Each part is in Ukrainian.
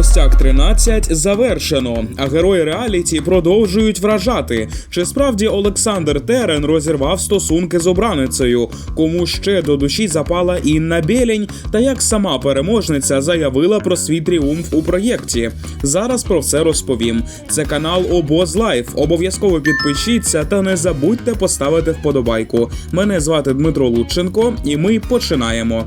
Холостяк 13 завершено, а герої реаліті продовжують вражати. Чи справді Олександр Терен розірвав стосунки з обраницею? Кому ще до душі запала Інна Білень? Та як сама переможниця заявила про свій тріумф у проєкті? Зараз про все розповім. Це канал Обоз Лайф. Обов'язково підпишіться та не забудьте поставити вподобайку. Мене звати Дмитро Лученко, і ми починаємо.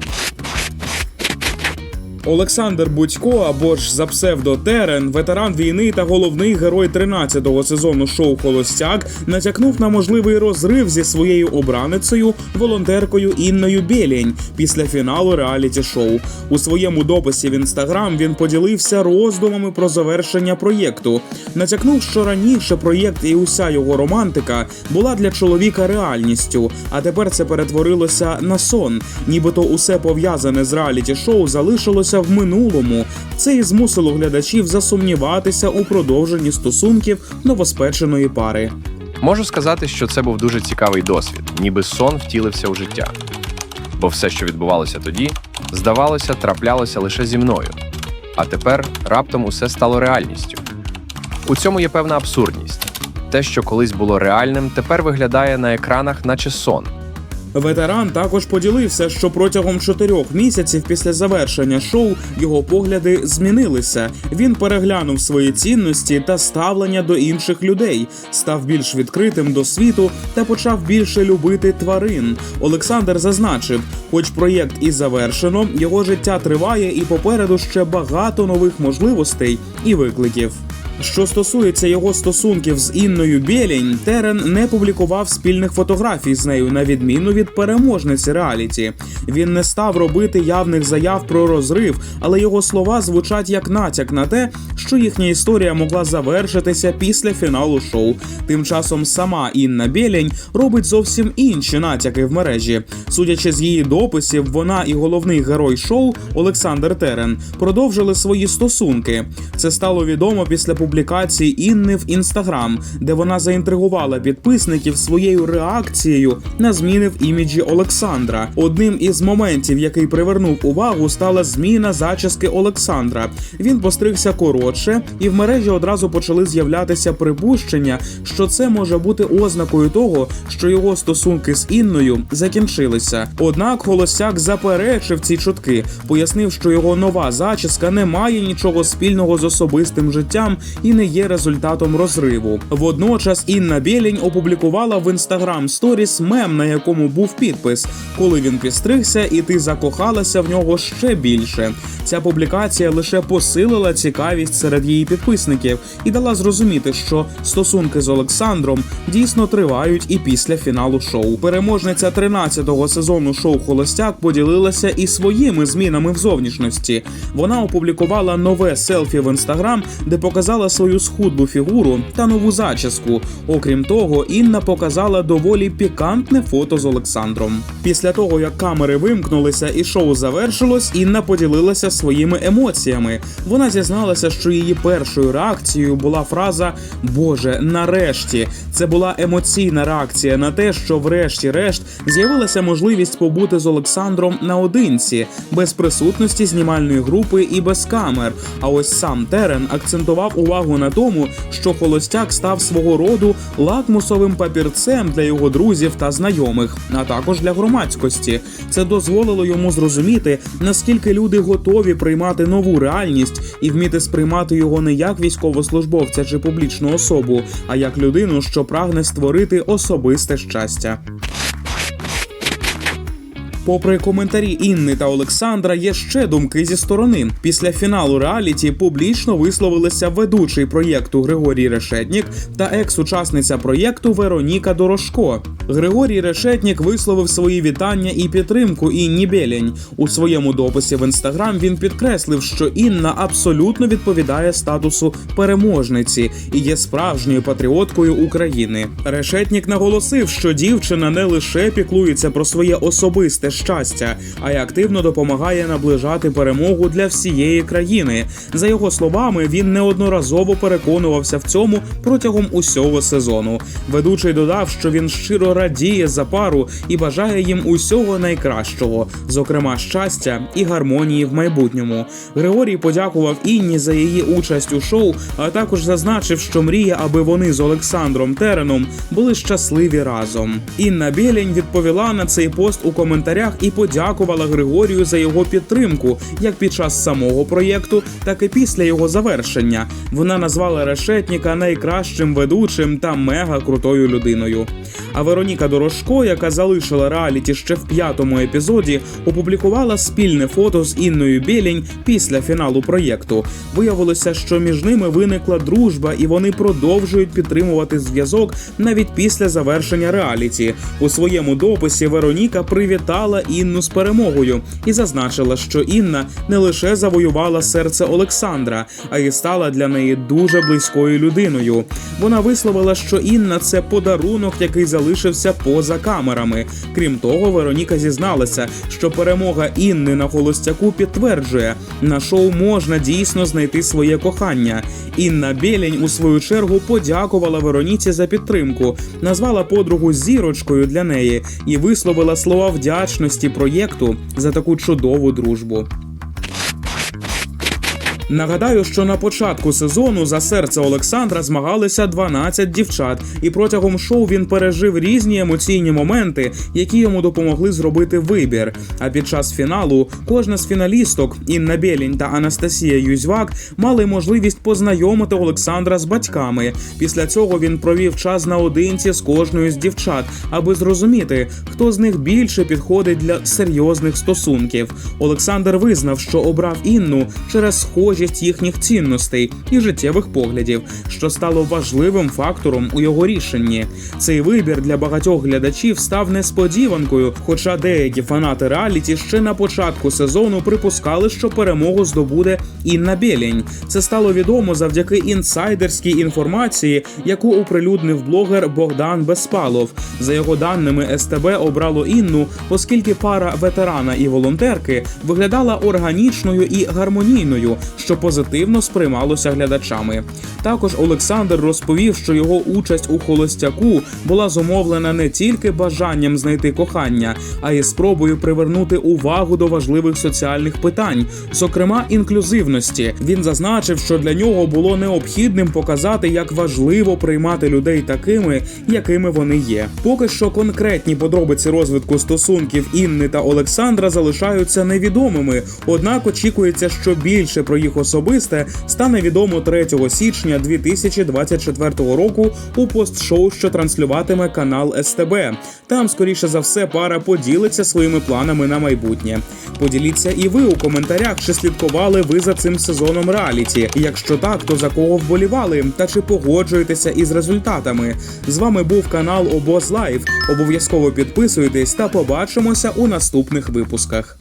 Олександр Будько або ж за псевдо Терен, ветеран війни та головний герой 13-го сезону шоу Холостяк, натякнув на можливий розрив зі своєю обраницею, волонтеркою Інною Білень після фіналу реаліті шоу. У своєму дописі в інстаграм він поділився роздумами про завершення проєкту. Натякнув, що раніше проєкт і уся його романтика була для чоловіка реальністю, а тепер це перетворилося на сон. Нібито усе пов'язане з реаліті шоу залишилося в минулому. Це і змусило глядачів засумніватися у продовженні стосунків новоспеченої пари. Можу сказати, що це був дуже цікавий досвід, ніби сон втілився у життя. Бо все, що відбувалося тоді, здавалося, траплялося лише зі мною. А тепер раптом усе стало реальністю. У цьому є певна абсурдність. Те, що колись було реальним, тепер виглядає на екранах, наче сон. Ветеран також поділився, що протягом чотирьох місяців після завершення шоу його погляди змінилися. Він переглянув свої цінності та ставлення до інших людей, став більш відкритим до світу та почав більше любити тварин. Олександр зазначив, хоч проєкт і завершено, його життя триває, і попереду ще багато нових можливостей і викликів. Що стосується його стосунків з Інною Білень, Терен не публікував спільних фотографій з нею на відміну від переможниці реаліті. Він не став робити явних заяв про розрив, але його слова звучать як натяк на те, що їхня історія могла завершитися після фіналу шоу. Тим часом сама Інна Білень робить зовсім інші натяки в мережі. Судячи з її дописів, вона і головний герой шоу Олександр Терен продовжили свої стосунки. Це стало відомо після публікації Інни в інстаграм, де вона заінтригувала підписників своєю реакцією на зміни в іміджі Олександра. Одним із моментів, який привернув увагу, стала зміна зачіски Олександра. Він постригся коротше, і в мережі одразу почали з'являтися припущення, що це може бути ознакою того, що його стосунки з Інною закінчилися. Однак Холостяк заперечив ці чутки, пояснив, що його нова зачіска не має нічого спільного з особистим життям і не є результатом розриву. Водночас Інна Білень опублікувала в інстаграм сторіс мем, на якому був підпис: коли він підстригся, і ти закохалася в нього ще більше. Ця публікація лише посилила цікавість серед її підписників і дала зрозуміти, що стосунки з Олександром дійсно тривають і після фіналу шоу. Переможниця 13-го сезону шоу Холостяк поділилася і своїми змінами в зовнішності. Вона опублікувала нове селфі в інстаграм, де показала свою схудлу фігуру та нову зачіску. Окрім того, Інна показала доволі пікантне фото з Олександром. Після того, як камери вимкнулися і шоу завершилось, Інна поділилася своїми емоціями. Вона зізналася, що її першою реакцією була фраза Боже, нарешті. Це була емоційна реакція на те, що, врешті-решт, з'явилася можливість побути з Олександром наодинці, без присутності знімальної групи і без камер. А ось сам Терен акцентував увагу на тому, що холостяк став свого роду лакмусовим папірцем для його друзів та знайомих, а також для громадськості. Це дозволило йому зрозуміти, наскільки люди готові приймати нову реальність і вміти сприймати його не як військовослужбовця чи публічну особу, а як людину, що прагне створити особисте щастя. Попри коментарі Інни та Олександра, є ще думки зі сторони. Після фіналу реаліті публічно висловилися ведучий проєкту Григорій Решетнік та екс-учасниця проєкту Вероніка Дорошко. Григорій Решетнік висловив свої вітання і підтримку Інні Білень. У своєму дописі в інстаграм він підкреслив, що Інна абсолютно відповідає статусу переможниці і є справжньою патріоткою України. Решетнік наголосив, що дівчина не лише піклується про своє особисте щастя, а й активно допомагає наближати перемогу для всієї країни. За його словами, він неодноразово переконувався в цьому протягом усього сезону. Ведучий додав, що він щиро радіє за пару і бажає їм усього найкращого, зокрема щастя і гармонії в майбутньому. Григорій подякував Інні за її участь у шоу, а також зазначив, що мріє, аби вони з Олександром Тереном були щасливі разом. Інна Білень відповіла на цей пост у коментарях і подякувала Григорію за його підтримку як під час самого проєкту, так і після його завершення. Вона назвала Решетніка найкращим ведучим та мега крутою людиною. А Вероніка Дорошко, яка залишила реаліті ще в п'ятому епізоді, опублікувала спільне фото з Інною Білень після фіналу проєкту. Виявилося, що між ними виникла дружба, і вони продовжують підтримувати зв'язок навіть після завершення реаліті. У своєму дописі Вероніка привітала Інну з перемогою і зазначила, що Інна не лише завоювала серце Олександра, а й стала для неї дуже близькою людиною. Вона висловила, що Інна це подарунок, який залишився поза камерами. Крім того, Вероніка зізналася, що перемога Інни на холостяку підтверджує, на шоу можна дійсно знайти своє кохання. Інна Білень у свою чергу подякувала Вероніці за підтримку, назвала подругу зірочкою для неї і висловила слова вдячності проєкту за таку чудову дружбу. Нагадаю, що на початку сезону за серце Олександра змагалися 12 дівчат, і протягом шоу він пережив різні емоційні моменти, які йому допомогли зробити вибір. А під час фіналу кожна з фіналісток Інна Білінь та Анастасія Юзьвак мали можливість познайомити Олександра з батьками. Після цього він провів час наодинці з кожною з дівчат, аби зрозуміти, хто з них більше підходить для серйозних стосунків. Олександр визнав, що обрав Інну через схожість їхніх цінностей і життєвих поглядів, що стало важливим фактором у його рішенні. Цей вибір для багатьох глядачів став несподіванкою, хоча деякі фанати реаліті ще на початку сезону припускали, що перемогу здобуде Інна Білень. Це стало відомо завдяки інсайдерській інформації, яку оприлюднив блогер Богдан Безпалов. За його даними, СТБ обрало Інну, оскільки пара ветерана і волонтерки виглядала органічною і гармонійною, що позитивно сприймалося глядачами. Також Олександр розповів, що його участь у холостяку була зумовлена не тільки бажанням знайти кохання, а й спробою привернути увагу до важливих соціальних питань, зокрема інклюзивності. Він зазначив, що для нього було необхідним показати, як важливо приймати людей такими, якими вони є. Поки що конкретні подробиці розвитку стосунків Інни та Олександра залишаються невідомими однак очікується, що більше про їх особисте стане відомо 3 січня 2024 року у постшоу, що транслюватиме канал СТБ. Там, скоріше за все, пара поділиться своїми планами на майбутнє. Поділіться і ви у коментарях, чи слідкували ви за цим сезоном реаліті. Якщо так, то за кого вболівали та чи погоджуєтеся із результатами? З вами був канал Обоз Лайв. Обов'язково підписуйтесь та побачимося у наступних випусках.